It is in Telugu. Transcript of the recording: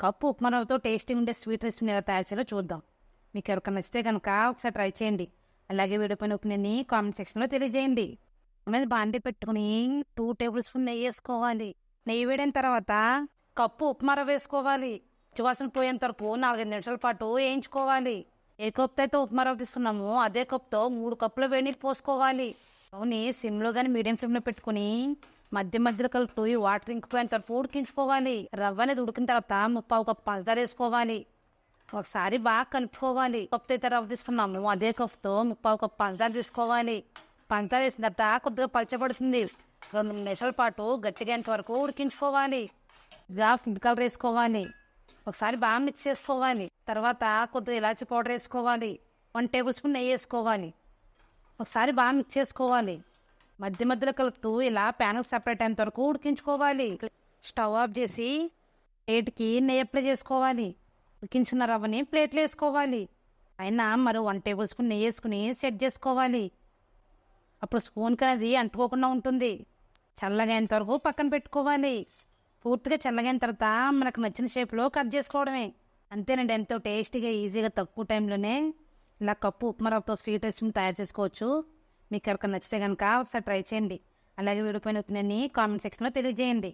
కప్పు ఉప్మా రవ్వతో టేస్టీ ఉండే స్వీట్ రెసిపీని ఎలా తయారు చేయాలో చూద్దాం. మీకు ఎవరికైనా నచ్చితే కనుక ఒకసారి ట్రై చేయండి. అలాగే వీడియో పైన ఒపీనియన్ని కామెంట్ సెక్షన్లో తెలియజేయండి. మీద బాండి పెట్టుకుని టూ టేబుల్ స్పూన్ నెయ్యి వేసుకోవాలి. నెయ్యి వేడిన తర్వాత కప్పు ఉప్మా వేసుకోవాలి. చివాసన పోయేంత వరకు నాలుగైదు నిమిషాల పాటు వేయించుకోవాలి. ఏ కప్తో అయితే ఉప్మారవ తీసుకున్నామో అదే కప్తో మూడు కప్పుల వేడి నీళ్ళు పోసుకోవాలి. అవుని సిమ్లో కానీ మీడియం ఫ్లేమ్లో పెట్టుకుని మధ్య మధ్యలో కలుపుతూ వాటర్ ఇంకిపోయిన తర్వాత ఉడికించుకోవాలి. రవ్వ అనేది ఉడికిన తర్వాత ముప్పావు కప్పు పంచదార వేసుకోవాలి. ఒకసారి బాగా కలుపుకోవాలి. కప్పు అయితే రవ్వ తీసుకున్నాము అదే కప్తో ముప్పావు కప్పు పంచదార తీసుకోవాలి. పంచదార వేసిన తర్వాత కొద్దిగా పలచబడుతుంది రెండు నిమిషాల పాటు గట్టిగా వరకు ఉడికించుకోవాలి. ఇలా ఫుడ్ కలర్ వేసుకోవాలి. ఒకసారి బాగా మిక్స్ చేసుకోవాలి. తర్వాత కొద్దిగా ఇలాచి పౌడర్ వేసుకోవాలి. వన్ టేబుల్ స్పూన్ నెయ్యి వేసుకోవాలి. ఒకసారి బాగా మిక్స్ చేసుకోవాలి. మధ్య మధ్యలో కలుపుతూ ఇలా ప్యాన్కి సపరేట్ అయినంత వరకు ఉడికించుకోవాలి. స్టవ్ ఆఫ్ చేసి ప్లేట్కి నెయ్యి అప్లై చేసుకోవాలి. ఉడికించిన రవ్వని ప్లేట్లో వేసుకోవాలి. పైన మరో వన్ టేబుల్ స్పూన్ నెయ్యి వేసుకుని సెట్ చేసుకోవాలి. అప్పుడు స్పూన్కి అనేది అంటుకోకుండా ఉంటుంది. చల్లగా వరకు పక్కన పెట్టుకోవాలి. పూర్తిగా చల్లగా అయిన తర్వాత మనకు నచ్చిన షేప్లో కట్ చేసుకోవడమే. అంతేనండి ఎంతో టేస్టీగా ఈజీగా తక్కువ టైంలోనే ఇలా కప్పు ఉప్మా రవ్వతో స్వీట్ రెసిపీని తయారు చేసుకోవచ్చు. మీకు ఎవరికైనా నచ్చితే కనుక ఒకసారి ట్రై చేయండి. అలాగే విడిపోయిన ఒపీనియన్ని కామెంట్ సెక్షన్లో తెలియజేయండి.